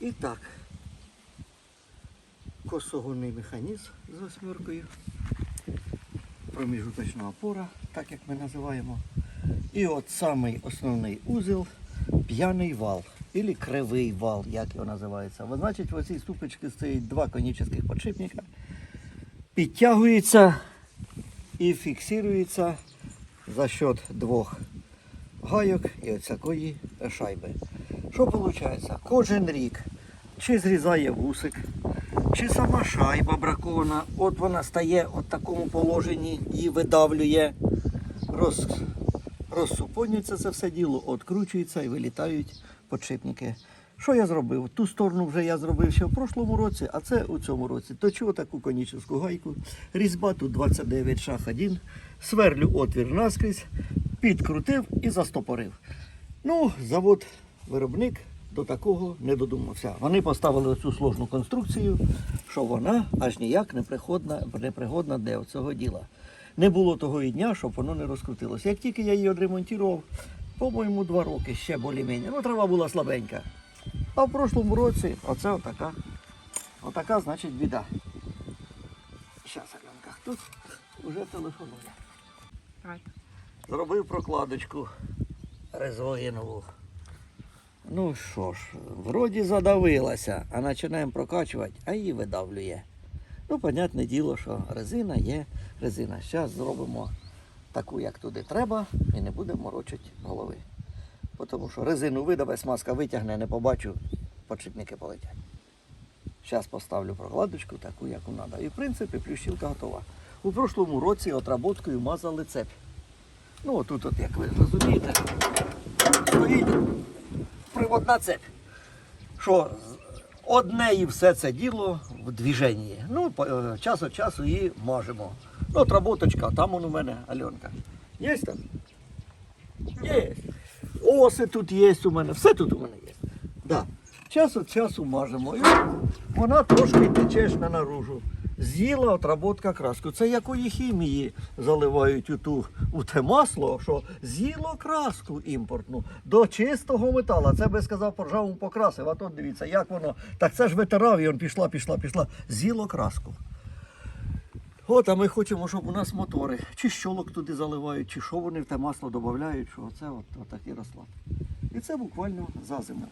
І так, косогонний механізм з восьмеркою, проміжуточна опора, так як ми називаємо. І от самий основний узел п'яний вал, або кривий вал, як його називається. Ви значить, в цій ступочці стоїть два конічних подшипника, підтягується і фіксується за счет двох гайок і от такої шайби. Що виходить? Кожен рік чи зрізає вусик, чи сама шайба бракована, от вона стає от такому положенні, її видавлює, роз, розсупонюється це все діло, откручується і вилітають подшипники. Що я зробив? Ту сторону вже я зробив ще в прошлому році, а це у цьому році. Точу таку конічну гайку, різьба тут 29 шах 1, сверлю отвір наскрізь, підкрутив і застопорив. Ну, завод виробник до такого не додумався. Вони поставили оцю сложну конструкцію, що вона аж ніяк не пригодна, для цього діла. Не було того і дня, щоб воно не розкрутилося. Як тільки я її відремонтував, по-моєму, два роки ще більш-менш. Ну, трава була слабенька. А в прошлому році оце отака. Отака, значить, біда. Зараз, Аленка, тут вже телефонує. Зробив прокладочку резогенову. Ну що ж, вроді задавилася, а починаємо прокачувати, а її видавлює. Ну, понятне діло, що резина є резина. Зараз зробимо таку, як туди треба, і не будемо морочити голови. Бо Тому що резину видаве, смазка витягне, не побачу, подшипники полетять. Зараз поставлю прокладочку таку, яку треба. І в принципі плющилка готова. У прошлому році отработкою мазали цепь. Ну, отут, от, як ви розумієте, стоїть приводна цепь. Що одне і все це діло в движенні. Ну, е, час від часу її мажемо. Ну, от роботочка, там он у мене Альонка. Є там? Є. Оси тут є у мене, все тут у мене є. Да. Час від часу мажемо. І вона трошки тече на наружу. З'їла отработка краску. Це якої хімії заливають у, ту, у те масло, що з'їло краску імпортну до чистого металу. Це би сказав, по ржавому покрасив. А тут дивіться, як воно. Так це ж ветерав, і он пішла, пішла, пішла. З'їло краску. От, а ми хочемо, щоб у нас мотори, чи щолок туди заливають, чи що вони в те масло додають, що оце от, от такий розклад. І це буквально за зиму.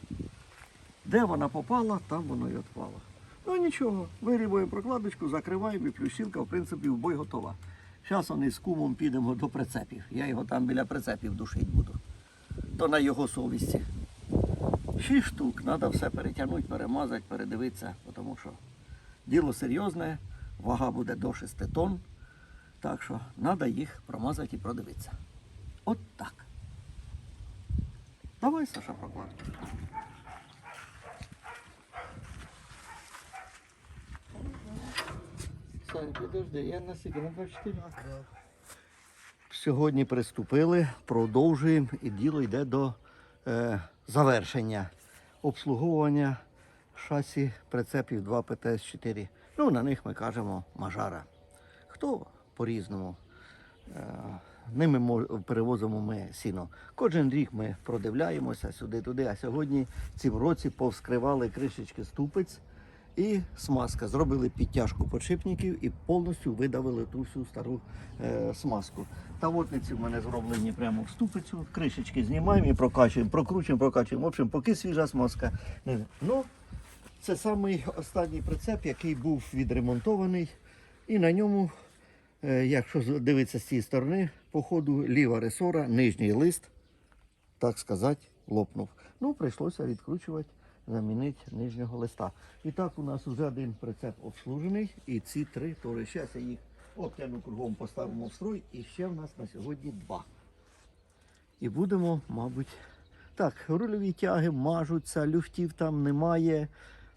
Де вона попала, там воно і відпало. Ну нічого, вирібуємо прокладочку, закриваємо і плющилка, в принципі, в бой готова. Зараз вони з кумом підемо до прицепів. Я його там біля прицепів душити буду. То на його совісті. Шість штук, треба все перетягнути, перемазати, передивитися, тому що діло серйозне, вага буде до 6 тонн. Так що треба їх промазати і продивитися. От так. Давай, Саша, прокладку. Сань, підожди, я на скільки? На 24? Сьогодні приступили, продовжуємо і діло йде до е, завершення обслуговування шасі прицепів 2 ПТС-4. Ну, на них ми кажемо мажара. Хто по-різному. Е, Ними мо- перевозимо ми сіно. Кожен рік ми продивляємося сюди-туди, а сьогодні в цім році повскривали кришечки ступиць і смазка. Зробили підтяжку подшипників і повністю видавили ту всю стару е, смазку. Тавотниці в мене зроблені прямо в ступицю, кришечки знімаємо і прокачуємо, прокручуємо, прокачуємо. В общем, поки свіжа смазка. Ну, це самий останній прицеп, який був відремонтований. І на ньому, е, якщо дивитися з цієї сторони, по ходу ліва ресора, нижній лист, так сказати, лопнув. Ну, прийшлося відкручувати, замінити нижнього листа. І так у нас вже один прицеп обслужений, і ці три тори. Зараз я їх обтяну кругом, поставимо в строй, і ще в нас на сьогодні два. І будемо, мабуть, так, рульові тяги мажуться, люфтів там немає.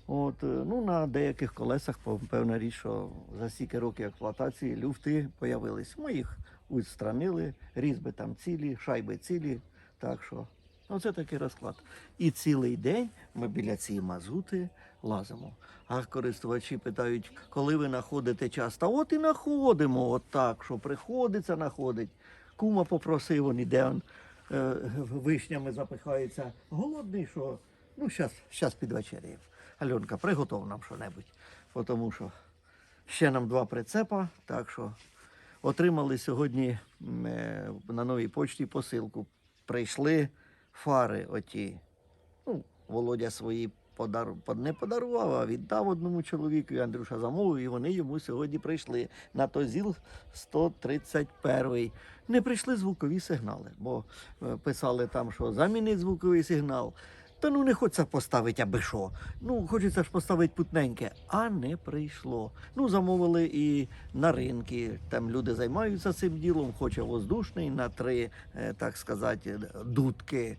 От, е, ну, на деяких колесах, певна річ, що за стільки років експлуатації люфти появились. Ми їх устранили, різьби там цілі, шайби цілі. Так що, ну це такий розклад. І цілий день ми біля цієї мазути лазимо. А користувачі питають, коли ви знаходите час? Та от і знаходимо, от так, що приходиться, знаходить. Кума попросив, він іде, он, е, вишнями запихається. Голодний, що ну, зараз, зараз підвечеряємо. Альонка, приготов нам що-небудь. Тому що ще нам два прицепа, так що отримали сьогодні е, на новій почті посилку. Прийшли фари оті. Ну, Володя свої подар... не подарував, а віддав одному чоловіку, і Андрюша замовив, і вони йому сьогодні прийшли на ТОЗІЛ 131. Не прийшли звукові сигнали, бо е, писали там, що замінить звуковий сигнал. Та ну не хочеться поставити аби що. Ну, хочеться ж поставити путненьке, а не прийшло. Ну, замовили і на ринки. Там люди займаються цим ділом, хоче воздушний на три, е, так сказати, дудки.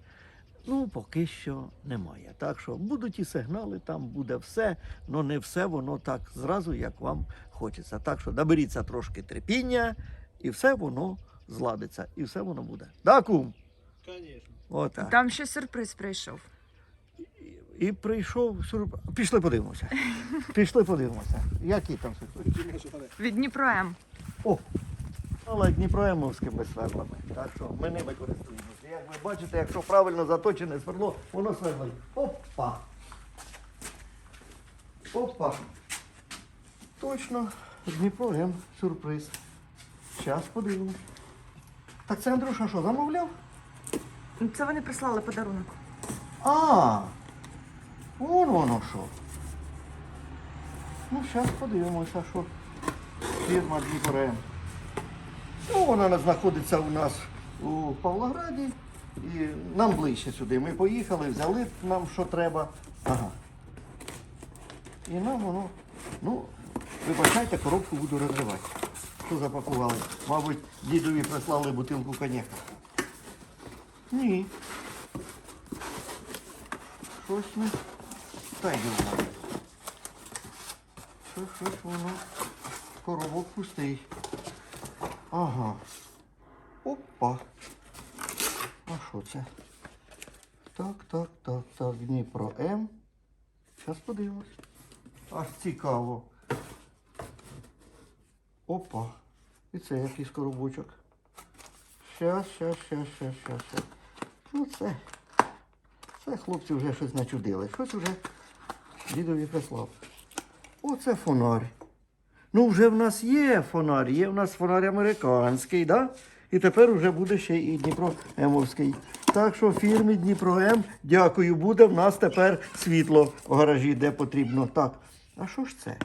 Ну, поки що немає. Так що будуть і сигнали, там буде все, але не все воно так зразу, як вам хочеться. Так що наберіться трошки терпіння, і все воно зладиться, і все воно буде. Да, кум? Отак. Там ще сюрприз прийшов. І прийшов сюрприз. Пішли подивимося. Пішли подивимося. Який там сюрприз? Від Дніпро М. О! Але Дніпроемовськими сверлами. Так що ми ними користуємося. Як ви бачите, якщо правильно заточене сверло, воно сверлить. Опа! Опа! Точно, Дніпро М сюрприз. Зараз подивимось. Так це Андрюша що, замовляв? Це вони прислали подарунок. А, вон воно що. Ну, зараз подивимося, що фірма Дніпрем. Ну, вона знаходиться у нас у Павлограді. І нам ближче сюди. Ми поїхали, взяли нам що треба. Ага. І нам воно. Ну, вибачайте, коробку буду розривати. Що запакували? Мабуть, дідові прислали бутилку коньяка. Ні. Щось. Та воно. Щось, щось воно. Коробок пустий. Ага. Опа. А що це? Так, так, так, так. Дніпро М. Зараз подивимось. Аж цікаво. Опа. І це якийсь коробочок. Щас, щас, щас, щас, щас, щас. Ну це. Це хлопці вже щось начудили. Щось вже дідові прислав. Оце фонарь. Ну, вже в нас є фонарь, є в нас фонарь американський, да? І тепер вже буде ще і Дніпро Емовський. Так що фірмі Дніпро М, дякую, буде в нас тепер світло в гаражі, де потрібно. Так. А що ж це?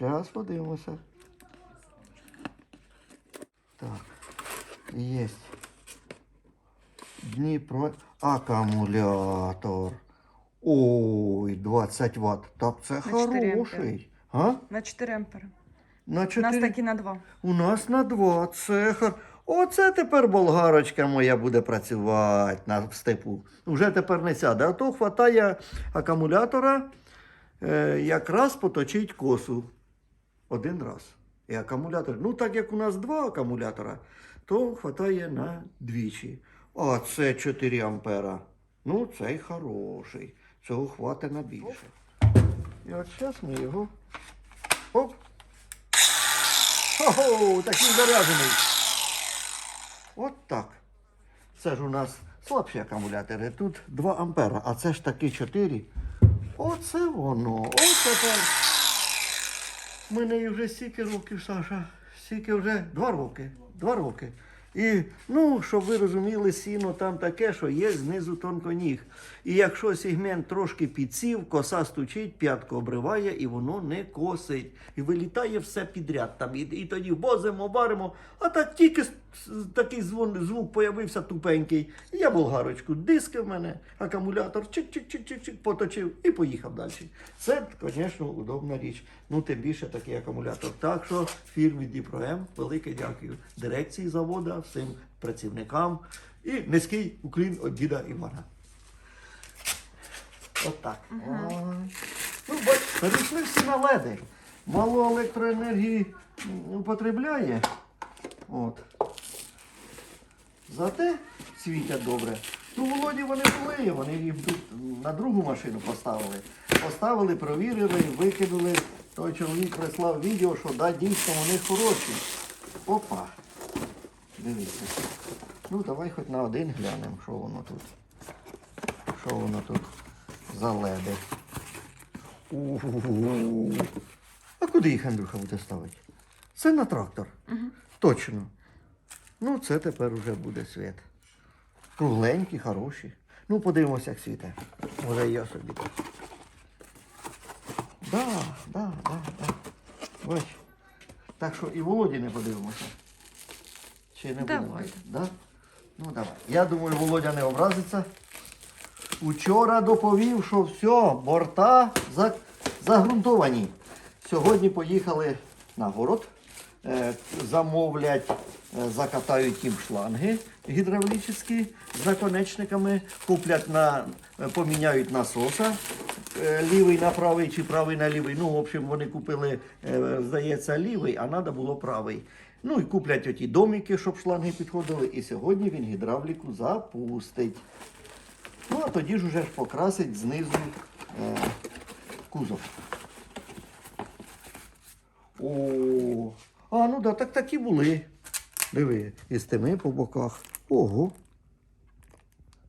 Зараз подивимося. Так. Єсть. Дніпро акумулятор. Ой, 20 Вт. Так це На 4 хороший. А? На 4 ампери. На У нас 4... такі на 2. У нас на 2. Це. Оце тепер болгарочка моя буде працювати на степу. Вже тепер не сяде. А то хватає акумулятора е, якраз поточить косу. Один раз. І акумулятор. Ну, так як у нас два акумулятора, то хватає на двічі. А це 4 ампера. Ну, цей хороший. Цього хватить на більше. І от зараз ми його. Оп! Ого, такий заряджений. От так. Це ж у нас слабші акумулятори. Тут 2 ампера, а це ж таки 4. Оце воно. Ось тепер. Нею вже стільки років, Саша. Стільки вже два роки. Два роки. І, ну, щоб ви розуміли, сіно там таке, що є знизу тонконіг. І якщо сегмент трошки підсів, коса стучить, п'ятку обриває і воно не косить. І вилітає все підряд. Там, і, і тоді возимо, баримо, а так тільки такий звон, звук появився тупенький. Я болгарочку, диски в мене, акумулятор, чик-чик-чик-чик, поточив і поїхав далі. Це, звісно, удобна річ. Ну, тим більше такий акумулятор. Так що фірмі Дніпром, велике дякую дирекції заводу, всім працівникам і низький уклін від діда Івана. Отак. Ой. Ну, бач, перейшли всі на леди. Мало електроенергії м, употребляє. От. Зате світять добре. Ну, Володі вони були, вони їм тут на другу машину поставили. Поставили, провірили, викинули. Той чоловік прислав відео, що да, дійсно вони хороші. Опа. Дивіться. Ну, давай хоч на один глянемо, що воно тут. Що воно тут заледи. У-у-у. А куди їх Андрюха буде ставити? Це на трактор. Точно. Ну, це тепер уже буде світ. Кругленькі, хороші. Ну, подивимося, як світе. Може, я собі так. Да, да, да, да. Бач. Так що і Володі не подивимося. Чи не будемо? Давай. Да? Ну давай. Я думаю, Володя не образиться. Учора доповів, що все, борта загрунтовані. Сьогодні поїхали на город, е, замовлять, закатають їм шланги гідравлічні з наконечниками, куплять на, е, поміняють насоса е, лівий на правий чи правий на лівий. Ну, в общем, вони купили, е, здається, лівий, а треба було правий. Ну і куплять оті домики, щоб шланги підходили. І сьогодні він гідравліку запустить. Ну, а тоді ж уже ж покрасить знизу е, кузов. О, а ну да, так такі були. Диви, і з тими по боках. Ого.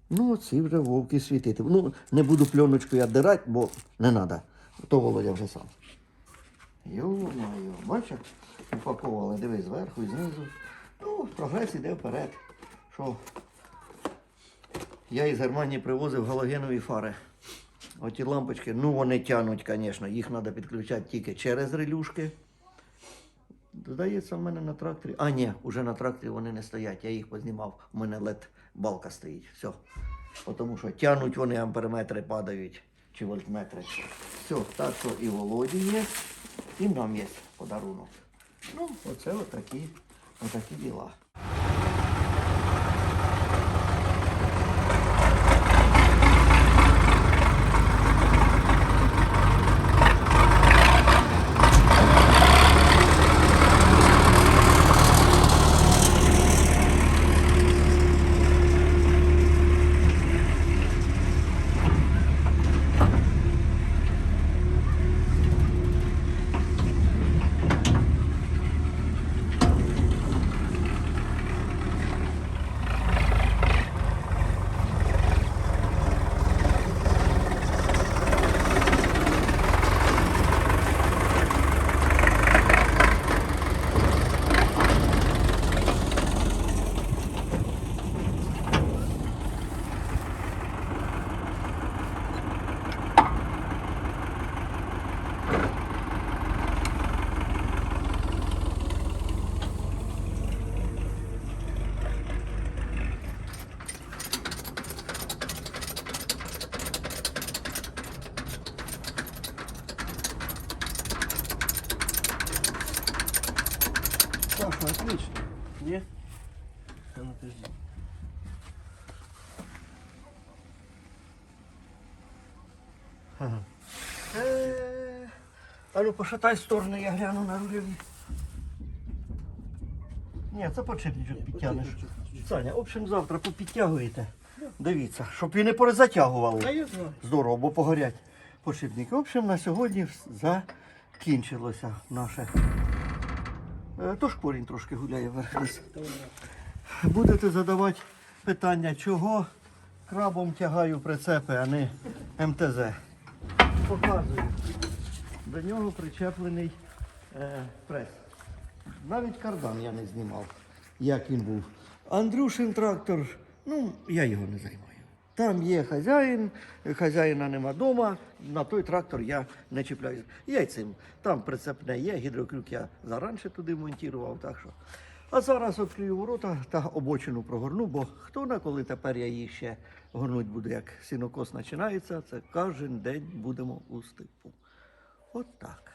Ну, ці вже вовки світити. Ну, не буду пленочку я дирати, бо не треба. То Володя вже сам. Йо-моє, бачиш, упаковували, диви, зверху і знизу. Ну, прогрес іде вперед. Що? Я із Германії привозив галогенові фари. Оті лампочки, ну вони тянуть, звісно, їх треба підключати тільки через релюшки. Здається, в мене на тракторі. А, ні, вже на тракторі вони не стоять. Я їх познімав. У мене лед балка стоїть. Все. Тому що тягнуть вони амперметри падають чи вольтметри. Все, так що і Володі є, і нам є подарунок. Ну, оце отакі, отакі діла. Саша, отлично. А ну подожди. Е, А ну пошатай сторони, я гляну на рулеві. Ні, це подшипничок підтягнеш. Саня, в общем, завтра попідтягуєте. Дивіться, щоб він не знаю. Здорово, бо погорять подшипники. В общем, на сьогодні закінчилося наше. Е, Тож корінь трошки гуляє вверх вниз. Будете задавати питання, чого крабом тягаю прицепи, а не МТЗ. Показую. До нього причеплений е, прес. Навіть кардан я не знімав, як він був. Андрюшин трактор, ну, я його не займаю. Там є хазяїн, хазяїна нема вдома, на той трактор я не чіпляюся. Я й цим. Там прицепне є, гідрокрюк я заранше туди монтував, так що. А зараз відкрию ворота та обочину прогорну, бо хто на коли тепер я її ще горнуть буду, як сінокос починається, це кожен день будемо у степу. От так.